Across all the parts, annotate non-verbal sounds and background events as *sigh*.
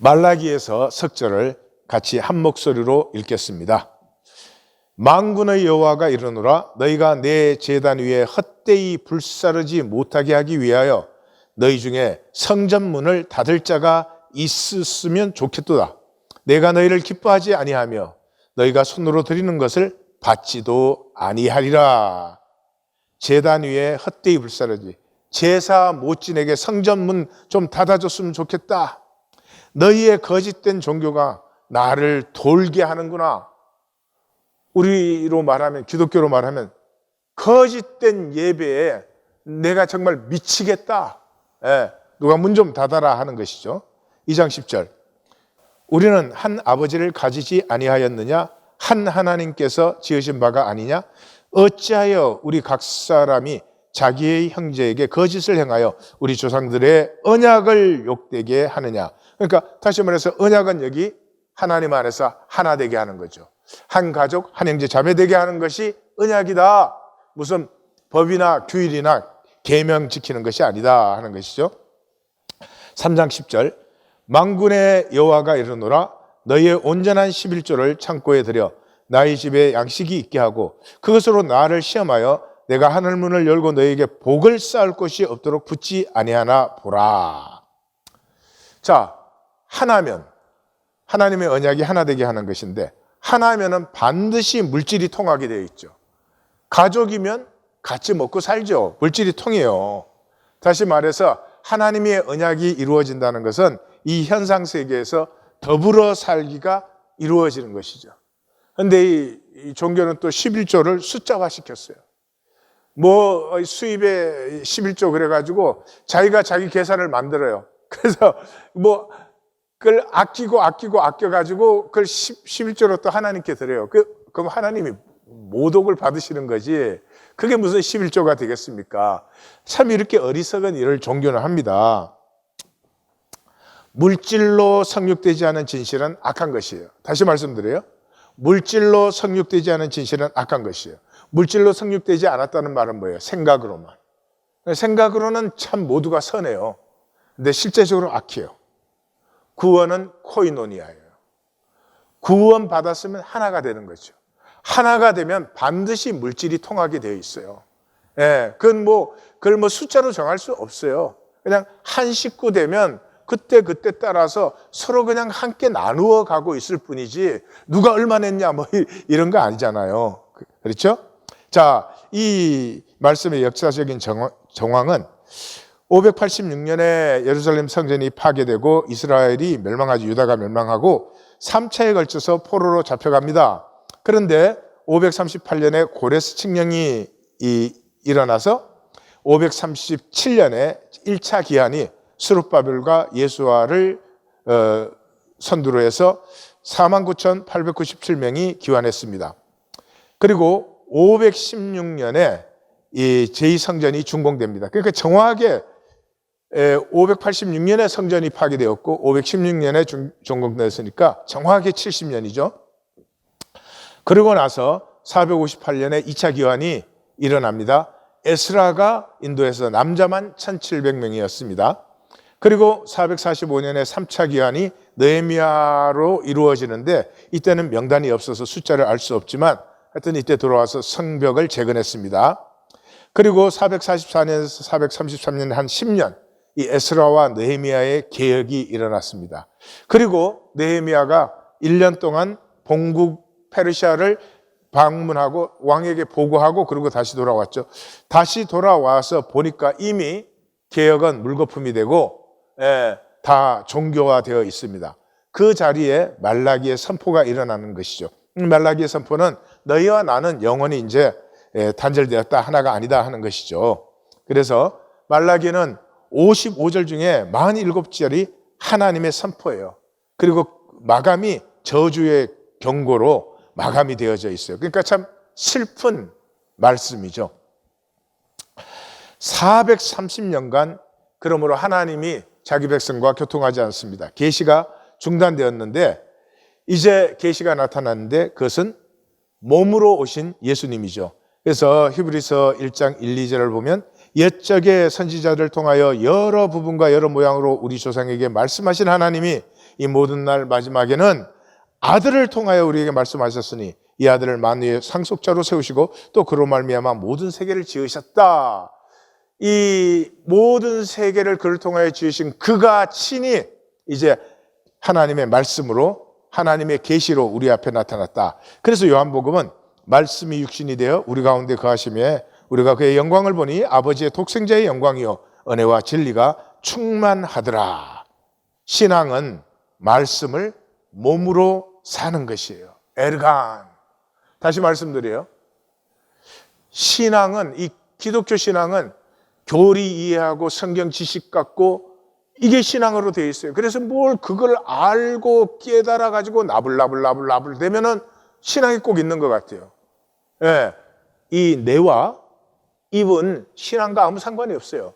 말라기에서 석절을 같이 한 목소리로 읽겠습니다. 망군의 여호와가 이르노라 너희가 내 제단 위에 헛되이 불사르지 못하게 하기 위하여 너희 중에 성전문을 닫을 자가 있었으면 좋겠도다. 내가 너희를 기뻐하지 아니하며 너희가 손으로 드리는 것을 받지도 아니하리라. 제단 위에 헛되이 불사르지. 제사 못지에게 성전문 좀 닫아줬으면 좋겠다. 너희의 거짓된 종교가 나를 돌게 하는구나. 우리로 말하면, 기독교로 말하면, 거짓된 예배에 내가 정말 미치겠다. 예, 누가 문 좀 닫아라 하는 것이죠. 2장 10절. 우리는 한 아버지를 가지지 아니하였느냐? 한 하나님께서 지으신 바가 아니냐? 어찌하여 우리 각 사람이 자기의 형제에게 거짓을 행하여 우리 조상들의 언약을 욕되게 하느냐? 그러니까 다시 말해서 언약은 여기 하나님 안에서 하나 되게 하는 거죠. 한 가족, 한 형제 자매 되게 하는 것이 언약이다. 무슨 법이나 규율이나 계명 지키는 것이 아니다 하는 것이죠. 3장 10절 망군의 여호와가 이르노라 너희의 온전한 11조를 창고에 들여 나의 집에 양식이 있게 하고 그것으로 나를 시험하여 내가 하늘 문을 열고 너희에게 복을 쌓을 곳이 없도록 붙지 아니하나 보라. 자, 하나면 하나님의 언약이 하나 되게 하는 것인데 하나면은 반드시 물질이 통하게 되어 있죠. 가족이면 같이 먹고 살죠. 물질이 통해요. 다시 말해서 하나님의 언약이 이루어진다는 것은 이 현상 세계에서 더불어 살기가 이루어지는 것이죠. 근데 이, 이 종교는 또 11조를 숫자화 시켰어요. 뭐 수입에 11조 그래가지고 자기가 자기 계산을 만들어요. *laughs* 그래서 뭐 그걸 아끼고 아끼고 아껴가지고 그걸 10, 11조로 또 하나님께 드려요. 그, 그럼 하나님이 모독을 받으시는 거지. 그게 무슨 11조가 되겠습니까? 참 이렇게 어리석은 일을 종교는 합니다. 물질로 성육되지 않은 진실은 악한 것이에요. 다시 말씀드려요. 물질로 성육되지 않은 진실은 악한 것이에요. 물질로 성육되지 않았다는 말은 뭐예요? 생각으로만. 생각으로는 참 모두가 선해요. 근데 실제적으로 악해요. 구원은 코이노니아예요. 구원 받았으면 하나가 되는 거죠. 하나가 되면 반드시 물질이 통하게 되어 있어요. 예, 그건 뭐, 그걸 뭐 숫자로 정할 수 없어요. 그냥 한 식구 되면 그때 그때 따라서 서로 그냥 함께 나누어 가고 있을 뿐이지 누가 얼마 냈냐 뭐 *laughs* 이런 거 아니잖아요. 그렇죠? 자, 이 말씀의 역사적인 정황은 586년에 예루살렘 성전이 파괴되고 이스라엘이 멸망하지 유다가 멸망하고 3차에 걸쳐서 포로로 잡혀갑니다. 그런데 538년에 고레스 칙령이 일어나서 537년에 1차 기한이 스룹바벨과 예수아를 어, 선두로 해서 49,897명이 기환했습니다. 그리고 516년에 이 제2성전이 준공됩니다. 그러니까 정확하게 586년에 성전이 파괴되었고 516년에 준공되었으니까 정확하게 70년이죠. 그러고 나서 458년에 2차 기환이 일어납니다. 에스라가 인도에서 남자만 1700명이었습니다. 그리고 445년에 3차 기환이 느헤미야로 이루어지는데 이때는 명단이 없어서 숫자를 알 수 없지만 하여튼 이때 들어와서 성벽을 재건했습니다. 그리고 444년에서 433년 한 10년 이 에스라와 느헤미야의 개혁이 일어났습니다. 그리고 느헤미야가 1년 동안 본국 페르시아를 방문하고 왕에게 보고하고 그리고 다시 돌아왔죠. 다시 돌아와서 보니까 이미 개혁은 물거품이 되고 예, 다 종교화되어 있습니다. 그 자리에 말라기의 선포가 일어나는 것이죠. 말라기의 선포는 너희와 나는 영원히 이제 예, 단절되었다 하나가 아니다 하는 것이죠. 그래서 말라기는 55절 중에 47절이 하나님의 선포예요. 그리고 마감이 저주의 경고로 마감이 되어져 있어요. 그러니까 참 슬픈 말씀이죠. 430년간 그러므로 하나님이 자기 백성과 교통하지 않습니다. 계시가 중단되었는데 이제 계시가 나타났는데 그것은 몸으로 오신 예수님이죠. 그래서 히브리서 1장 1, 2절을 보면 옛적의 선지자들을 통하여 여러 부분과 여러 모양으로 우리 조상에게 말씀하신 하나님이 이 모든 날 마지막에는 아들을 통하여 우리에게 말씀하셨으니 이 아들을 만유의 상속자로 세우시고 또 그로 말미암아 모든 세계를 지으셨다. 이 모든 세계를 그를 통하여 지으신 그가 친히 이제 하나님의 말씀으로 하나님의 계시로 우리 앞에 나타났다. 그래서 요한복음은 말씀이 육신이 되어 우리 가운데 거하심에 우리가 그의 영광을 보니 아버지의 독생자의 영광이요 은혜와 진리가 충만하더라. 신앙은 말씀을 몸으로 사는 것이에요. 에르간. 다시 말씀드려요. 신앙은 이 기독교 신앙은 교리 이해하고 성경 지식 갖고 이게 신앙으로 되어 있어요. 그래서 뭘 그걸 알고 깨달아 가지고 나불나불나불나불 되면은 신앙이 꼭 있는 것 같아요. 예. 이 뇌와 입은 신앙과 아무 상관이 없어요.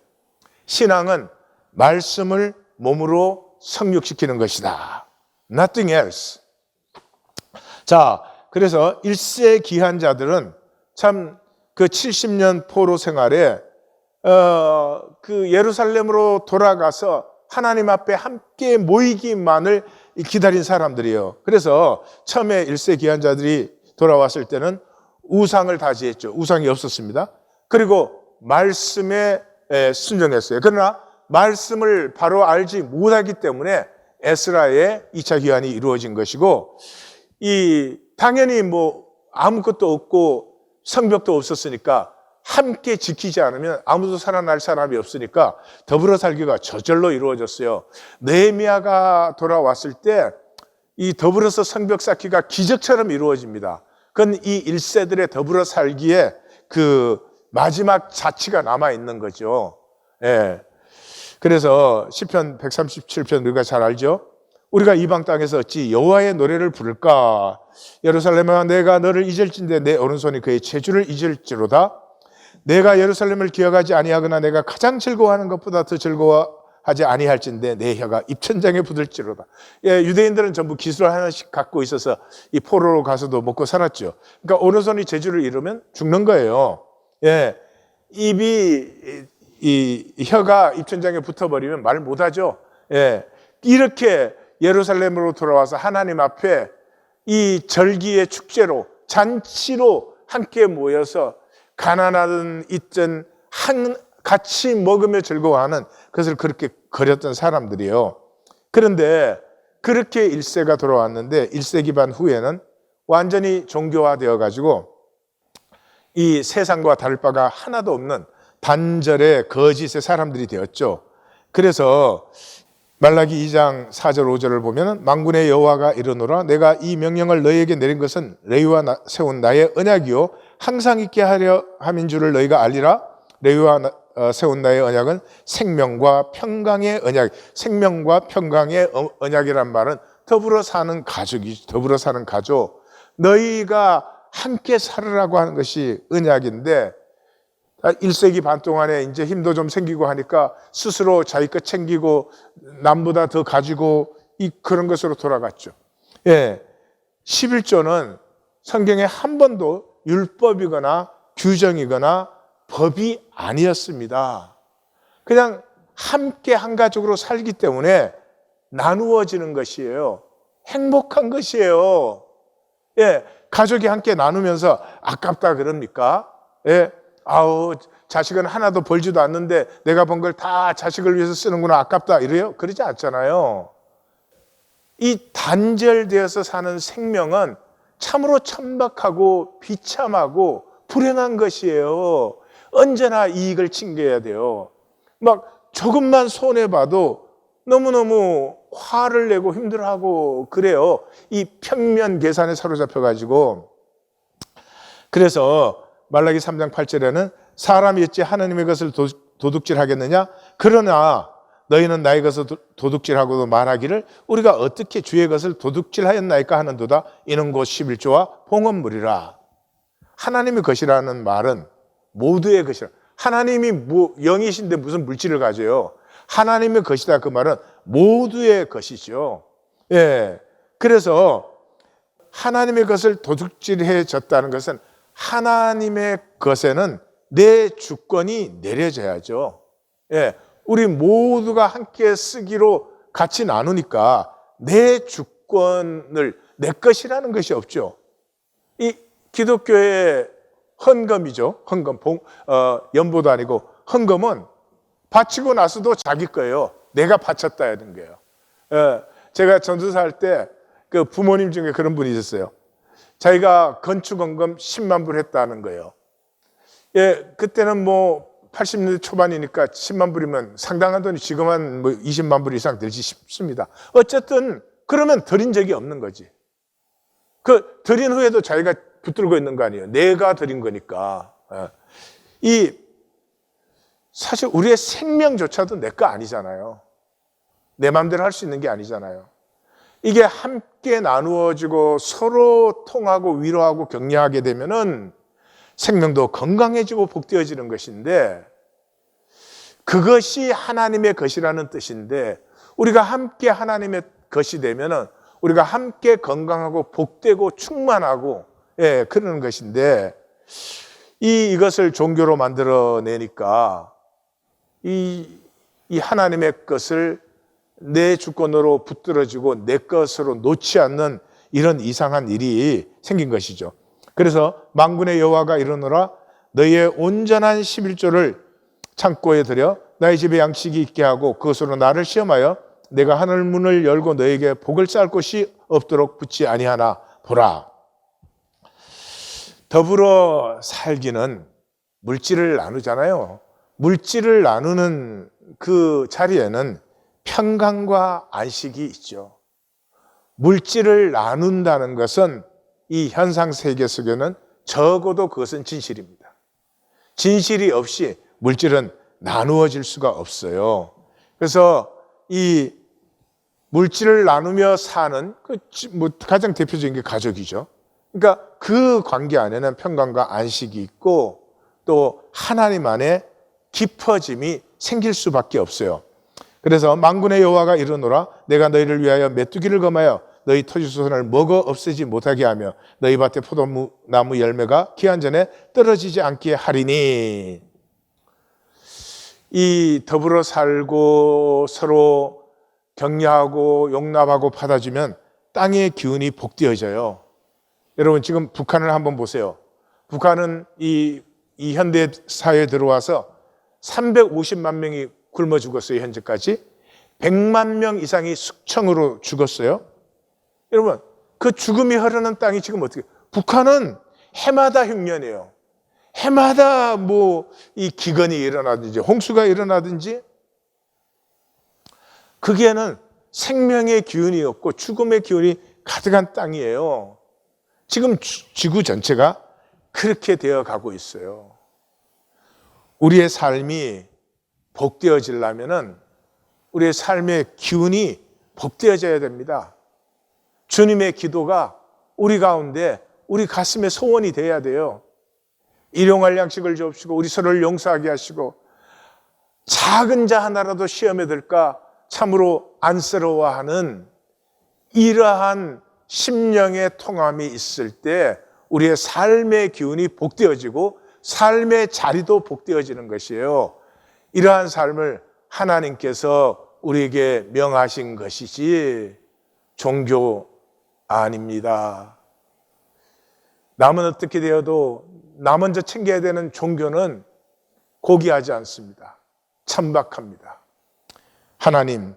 신앙은 말씀을 몸으로 성육시키는 것이다. Nothing else. 자, 그래서 일세 기한자들은 참 그 70년 포로 생활에 어, 그 예루살렘으로 돌아가서 하나님 앞에 함께 모이기만을 기다린 사람들이에요. 그래서 처음에 일세 기한자들이 돌아왔을 때는 우상을 다지했죠. 우상이 없었습니다. 그리고 말씀에 에, 순종했어요. 그러나 말씀을 바로 알지 못하기 때문에 에스라의 2차 기한이 이루어진 것이고 이 당연히 뭐 아무것도 없고 성벽도 없었으니까 함께 지키지 않으면 아무도 살아날 사람이 없으니까 더불어 살기가 저절로 이루어졌어요. 네미아가 돌아왔을 때 이 더불어서 성벽 쌓기가 기적처럼 이루어집니다. 그건 이 일세들의 더불어 살기에 그 마지막 자치가 남아 있는 거죠. 예. 그래서 시편 137편 우리가 잘 알죠? 우리가 이방 땅에서 어찌 여호와의 노래를 부를까? 예루살렘아 내가 너를 잊을진데 내 오른손이 그의 체주를 잊을지로다. 내가 예루살렘을 기억하지 아니하거나 내가 가장 즐거워하는 것보다 더 즐거워하지 아니할진데 내 혀가 입천장에 붙을지로다. 예, 유대인들은 전부 기술 하나씩 갖고 있어서 이 포로로 가서도 먹고 살았죠. 그러니까 오른손이 제주를 잃으면 죽는 거예요. 예, 입이 이 혀가 입천장에 붙어버리면 말을 못하죠. 예, 이렇게 예루살렘으로 돌아와서 하나님 앞에 이 절기의 축제로 잔치로 함께 모여서 가난하든 있든 한 같이 먹으며 즐거워하는 그것을 그렇게 그렸던 사람들이에요. 그런데 그렇게 1세가 돌아왔는데 1세 기 반 후에는 완전히 종교화되어 가지고 이 세상과 다를 바가 하나도 없는 단절의 거짓의 사람들이 되었죠. 그래서 말라기 2장 4절 5절을 보면 망군의 여호와가 이르노라 내가 이 명령을 너희에게 내린 것은 레위와 나, 세운 나의 언약이요 항상 있게 하려 함인 줄을 너희가 알리라 레위와 나, 어, 세운 나의 언약은 생명과 평강의 언약 생명과 평강의 어, 언약이란 말은 더불어 사는 가족이 더불어 사는 가족 너희가 함께 살으라고 하는 것이 언약인데 1세기 반 동안에 이제 힘도 좀 생기고 하니까 스스로 자기 것 챙기고 남보다 더 가지고 이 그런 것으로 돌아갔죠. 예. 11조는 성경에 한 번도 율법이거나 규정이거나 법이 아니었습니다. 그냥 함께 한 가족으로 살기 때문에 나누어지는 것이에요. 행복한 것이에요. 예. 가족이 함께 나누면서 아깝다 그럽니까? 예. 아우 자식은 하나도 벌지도 않는데 내가 번 걸 다 자식을 위해서 쓰는구나 아깝다 이래요? 그러지 않잖아요. 이 단절되어서 사는 생명은 참으로 천박하고 비참하고 불행한 것이에요. 언제나 이익을 챙겨야 돼요. 막 조금만 손해봐도 너무너무 화를 내고 힘들어하고 그래요. 이 평면 계산에 사로잡혀가지고. 그래서 말라기 3장 8절에는 사람이 어찌 하나님의 것을 도둑질 하겠느냐? 그러나 너희는 나의 것을 도둑질하고도 말하기를 우리가 어떻게 주의 것을 도둑질하였나이까 하는도다. 이는 곧 11조와 봉헌물이라. 하나님의 것이라는 말은 모두의 것이라. 하나님이 뭐 영이신데 무슨 물질을 가져요? 하나님의 것이다 그 말은 모두의 것이죠. 예. 그래서 하나님의 것을 도둑질해 졌다는 것은 하나님의 것에는 내 주권이 내려져야죠. 예, 우리 모두가 함께 쓰기로 같이 나누니까 내 주권을 내 것이라는 것이 없죠. 이 기독교의 헌금이죠. 헌금, 봉, 어, 연보도 아니고 헌금은 바치고 나서도 자기 거예요. 내가 바쳤다 하는 거예요. 예, 제가 전도사 할 때 그 부모님 중에 그런 분이 있었어요. 자기가 건축원금 10만 불 했다는 거예요. 예, 그때는 뭐 80년대 초반이니까 10만 불이면 상당한 돈이 지금 한 뭐 20만 불 이상 들지 싶습니다. 어쨌든 그러면 드린 적이 없는 거지. 그 드린 후에도 자기가 붙들고 있는 거 아니에요. 내가 드린 거니까. 예. 이 사실 우리의 생명조차도 내 거 아니잖아요. 내 마음대로 할 수 있는 게 아니잖아요. 이게 함께 나누어지고 서로 통하고 위로하고 격려하게 되면은 생명도 건강해지고 복되어지는 것인데 그것이 하나님의 것이라는 뜻인데 우리가 함께 하나님의 것이 되면은 우리가 함께 건강하고 복되고 충만하고 예, 그러는 것인데 이 이것을 종교로 만들어 내니까 이, 이 하나님의 것을 내 주권으로 붙들어지고 내 것으로 놓지 않는 이런 이상한 일이 생긴 것이죠. 그래서 망군의 여호와가 이르노라 너희의 온전한 11조를 창고에 들여 나의 집에 양식이 있게 하고 그것으로 나를 시험하여 내가 하늘 문을 열고 너에게 복을 쌓을 곳이 없도록 붙지 아니하나 보라. 더불어 살기는 물질을 나누잖아요. 물질을 나누는 그 자리에는 평강과 안식이 있죠. 물질을 나눈다는 것은 이 현상 세계 속에는 적어도 그것은 진실입니다. 진실이 없이 물질은 나누어질 수가 없어요. 그래서 이 물질을 나누며 사는 그 뭐 가장 대표적인 게 가족이죠. 그러니까 그 관계 안에는 평강과 안식이 있고 또 하나님 안에 깊어짐이 생길 수밖에 없어요. 그래서 망군의 여호와가 이르노라 내가 너희를 위하여 메뚜기를 검하여 너희 토지소선을 먹어 없애지 못하게 하며 너희 밭에 포도나무 열매가 기한 전에 떨어지지 않게 하리니 이 더불어 살고 서로 격려하고 용납하고 받아주면 땅의 기운이 복되어져요. 여러분 지금 북한을 한번 보세요. 북한은 이, 이 현대 사회에 들어와서 350만 명이 굶어 죽었어요, 현재까지. 100만 명 이상이 숙청으로 죽었어요. 여러분, 그 죽음이 흐르는 땅이 지금 어떻게, 북한은 해마다 흉년이에요. 해마다 뭐 이 기근이 일어나든지 홍수가 일어나든지 거기에는 생명의 기운이 없고 죽음의 기운이 가득한 땅이에요. 지금 지구 전체가 그렇게 되어 가고 있어요. 우리의 삶이 복되어지려면은 우리의 삶의 기운이 복되어져야 됩니다. 주님의 기도가 우리 가운데 우리 가슴에 소원이 돼야 돼요. 일용할 양식을 주옵시고 우리 서로를 용서하게 하시고 작은 자 하나라도 시험에 들까 참으로 안쓰러워하는 이러한 심령의 통함이 있을 때 우리의 삶의 기운이 복되어지고 삶의 자리도 복되어지는 것이에요. 이러한 삶을 하나님께서 우리에게 명하신 것이지 종교 아닙니다. 남은 어떻게 되어도 나 먼저 챙겨야 되는 종교는 고귀하지 않습니다. 천박합니다. 하나님,